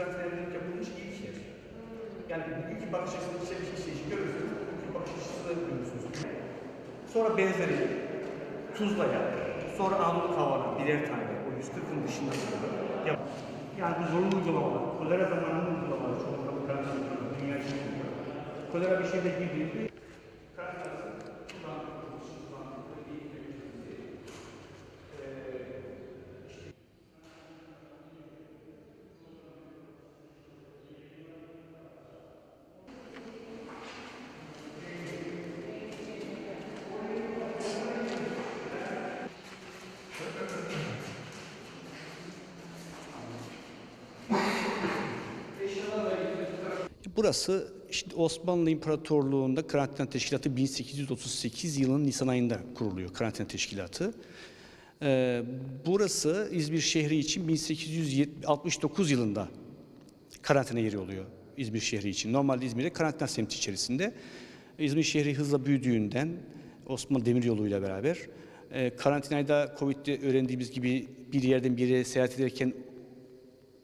sekreterlik yapılmış ilk yer. Yani bugünkü şey şey bakış açısı işte bir şey görürsünüz, bugünkü bakış açısını görürsünüz. Sonra benzeri Tuzla'ya, sonra Anadolu Kavan'a birer tane o 140'ın dışında ya, yani bu zorunlu uygulamalar, kolera zamanının uygulamaları çok da dünya için. Kolera bir şeyde girdiğinde Burası işte Osmanlı İmparatorluğu'nda Karantina Teşkilatı 1838 yılının Nisan ayında kuruluyor Karantina Teşkilatı. Ee, burası İzmir şehri için 1869 yılında karantina yeri oluyor İzmir şehri için. Normalde İzmir'de karantina semti içerisinde. İzmir şehri hızla büyüdüğünden Osmanlı Demiryolu ile beraber e, karantinayı da Covid'de öğrendiğimiz gibi bir yerden bir yere seyahat ederken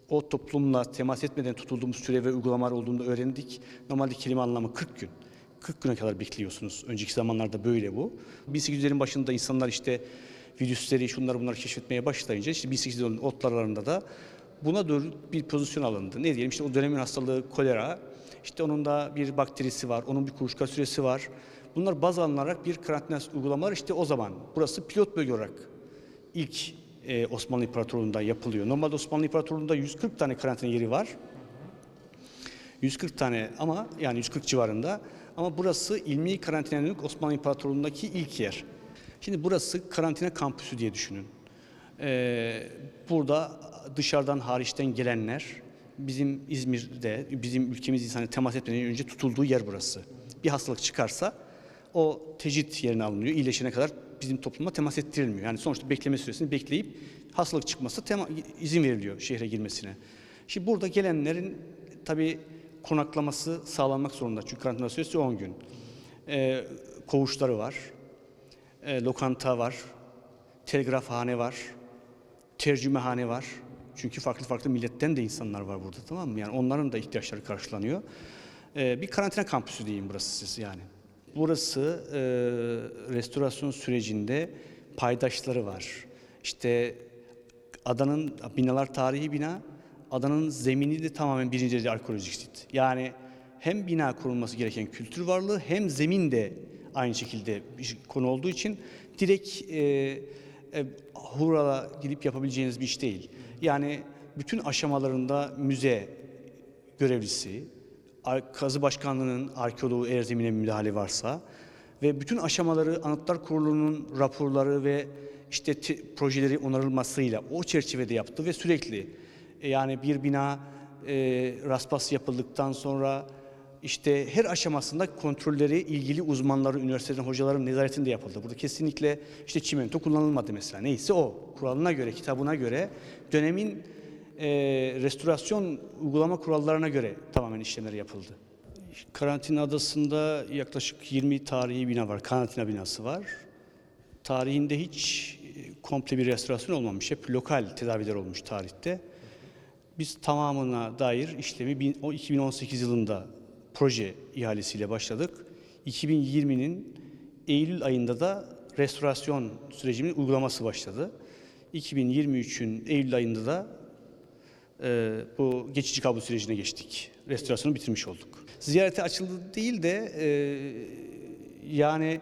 o toplumla temas etmeden tutulduğumuz süre ve uygulamalar olduğunu öğrendik. Normalde kelime anlamı 40 gün. 40 güne kadar bekliyorsunuz. Önceki zamanlarda böyle bu. 1800'lerin başında insanlar işte virüsleri, şunları bunları keşfetmeye başlayınca işte 1800'lerin otlarlarında da buna doğru bir pozisyon alındı. Ne diyelim işte o dönemin hastalığı kolera, işte onun da bir bakterisi var, onun bir kuluçka süresi var. Bunlar baz alınarak bir karantina uygulamalar işte o zaman. Burası pilot bölge olarak ilk e, Osmanlı İmparatorluğu'nda yapılıyor. Normalde Osmanlı İmparatorluğu'nda 140 tane karantina yeri var. 140 tane ama yani 140 civarında. Ama burası ilmi karantina yönelik Osmanlı İmparatorluğu'ndaki ilk yer. Şimdi burası karantina kampüsü diye düşünün. Ee, burada dışarıdan hariçten gelenler bizim İzmir'de, bizim ülkemiz insanı temas etmeden önce tutulduğu yer burası. Bir hastalık çıkarsa o tecrit yerine alınıyor. İyileşene kadar bizim topluma temas ettirilmiyor. Yani sonuçta bekleme süresini bekleyip hastalık çıkması izin veriliyor şehre girmesine. Şimdi burada gelenlerin tabii konaklaması sağlanmak zorunda. Çünkü karantina süresi 10 gün. Ee, koğuşları var. Ee, lokanta var. Telgrafhane var. Tercümehane var. Çünkü farklı farklı milletten de insanlar var burada tamam mı? Yani onların da ihtiyaçları karşılanıyor. Ee, bir karantina kampüsü diyeyim burası siz yani. Burası e, restorasyon sürecinde paydaşları var. İşte adanın binalar tarihi bina, adanın zemini de tamamen birinci derece arkeolojik sit. Yani hem bina kurulması gereken kültür varlığı hem zemin de aynı şekilde bir konu olduğu için direkt e, e, hurala gidip yapabileceğiniz bir iş değil. Yani bütün aşamalarında müze görevlisi, Kazı Başkanlığı'nın arkeoloğu eğer zemine müdahale varsa ve bütün aşamaları Anıtlar Kurulu'nun raporları ve işte te- projeleri onarılmasıyla o çerçevede yaptı ve sürekli e, yani bir bina e, raspas yapıldıktan sonra işte her aşamasında kontrolleri ilgili uzmanları, üniversiteden hocaların nezaretinde yapıldı. Burada kesinlikle işte çimento kullanılmadı mesela. Neyse o kuralına göre, kitabına göre dönemin e, restorasyon uygulama kurallarına göre tamamen işlemler yapıldı. Karantina Adası'nda yaklaşık 20 tarihi bina var, karantina binası var. Tarihinde hiç e, komple bir restorasyon olmamış, hep lokal tedaviler olmuş tarihte. Biz tamamına dair işlemi bin- o 2018 yılında proje ihalesiyle başladık. 2020'nin Eylül ayında da restorasyon sürecinin uygulaması başladı. 2023'ün Eylül ayında da e, bu geçici kabul sürecine geçtik. Restorasyonu bitirmiş olduk. Ziyarete açıldı değil de e, yani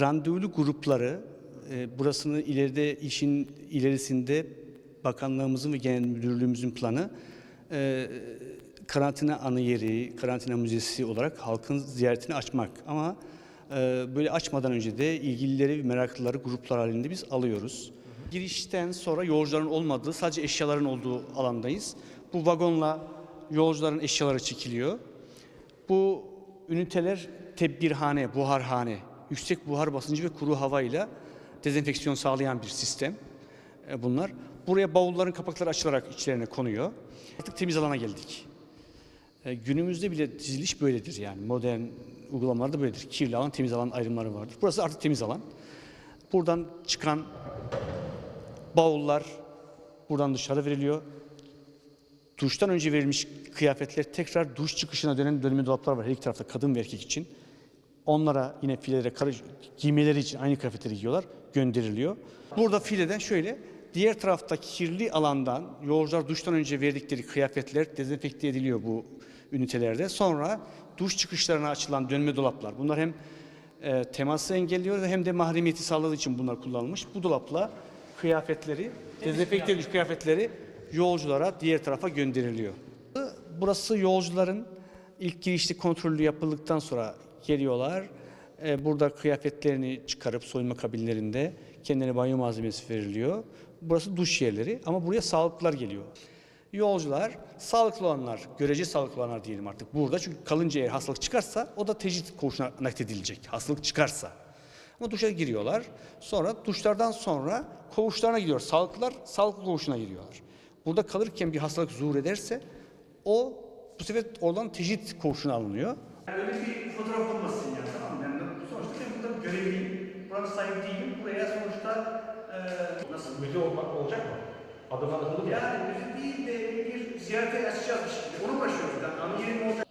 randevulu grupları e, burasını ileride işin ilerisinde bakanlığımızın ve genel müdürlüğümüzün planı e, karantina anı yeri, karantina müzesi olarak halkın ziyaretini açmak. Ama e, böyle açmadan önce de ilgilileri, meraklıları gruplar halinde biz alıyoruz. Girişten sonra yolcuların olmadığı, sadece eşyaların olduğu alandayız. Bu vagonla yolcuların eşyaları çekiliyor. Bu üniteler tedbirhane, buharhane, yüksek buhar basıncı ve kuru havayla dezenfeksiyon sağlayan bir sistem e, bunlar. Buraya bavulların kapakları açılarak içlerine konuyor. Artık temiz alana geldik. E, günümüzde bile diziliş böyledir yani modern uygulamalarda böyledir. Kirli alan, temiz alan ayrımları vardır. Burası artık temiz alan. Buradan çıkan bavullar buradan dışarı veriliyor. Duştan önce verilmiş kıyafetler tekrar duş çıkışına dönen dönme dolaplar var her iki tarafta kadın ve erkek için. Onlara yine filelere karış, giymeleri için aynı kıyafetleri giyiyorlar, gönderiliyor. Burada fileden şöyle, diğer tarafta kirli alandan yolcular duştan önce verdikleri kıyafetler dezenfekte ediliyor bu ünitelerde. Sonra duş çıkışlarına açılan dönme dolaplar. Bunlar hem e, teması engelliyor hem de mahremiyeti sağladığı için bunlar kullanılmış. Bu dolapla kıyafetleri, dezenfekte edilmiş kıyafetleri yolculara diğer tarafa gönderiliyor. Burası yolcuların ilk girişli kontrolü yapıldıktan sonra geliyorlar. Ee, burada kıyafetlerini çıkarıp soyunma kabinlerinde kendilerine banyo malzemesi veriliyor. Burası duş yerleri ama buraya sağlıklılar geliyor. Yolcular, sağlıklı olanlar, görece sağlıklı olanlar diyelim artık burada. Çünkü kalınca eğer hastalık çıkarsa o da tecrit koğuşuna nakledilecek. Hastalık çıkarsa. Ama duşa giriyorlar. Sonra duşlardan sonra koğuşlarına gidiyor. Sağlıklılar sağlıklı koğuşuna giriyorlar. Burada kalırken bir hastalık zuhur ederse o bu sefer oradan tecrit koğuşuna alınıyor. Yani öyle bir fotoğraf olmasın yani tamam mı? Yani sonuçta ben burada görevliyim. Buranın sahibi değilim. Buraya sonuçta e, nasıl? Müze olmak olacak mı? Adım adımlı mı? Yani müze değil de bir ziyarete açacağız bir şekilde. Onu uğraşıyoruz. Yani ama yerim olacak.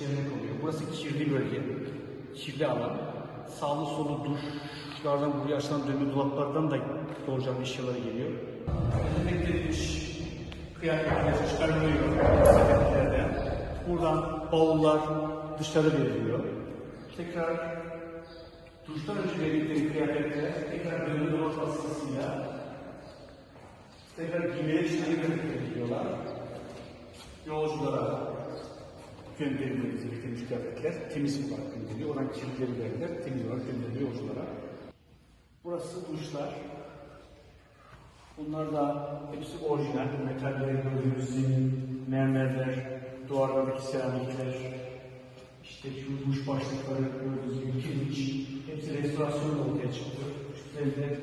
İşlerine konuyor. Burası kirli bölge, kirli alan. Sağlı solu duşlardan buraya açılan dönme dolaplardan da doğrucan eşyaları geliyor. Edilmiş kıyafetler çıkarılıyor sepetlerden. Buradan bavullar dışarı veriliyor. Tekrar Duştan önce verdikleri kıyafetler tekrar dönme dolap vasıtasıyla tekrar aynı kıyafetleri giyiyorlar. Yolculara gönderiliyor bize temiz kıyafetler. Temiz olarak gönderiliyor. Oradan kirlileri verirler. Temiz olarak gönderiliyor yolculara. Burası duşlar. Bunlar da hepsi orijinal. Metaller gördüğünüz mermerler, duvarlardaki seramikler, işte şu duş başlıkları gördüğünüz gibi pirinç, hepsi restorasyonla ortaya çıktı. Üstlerinde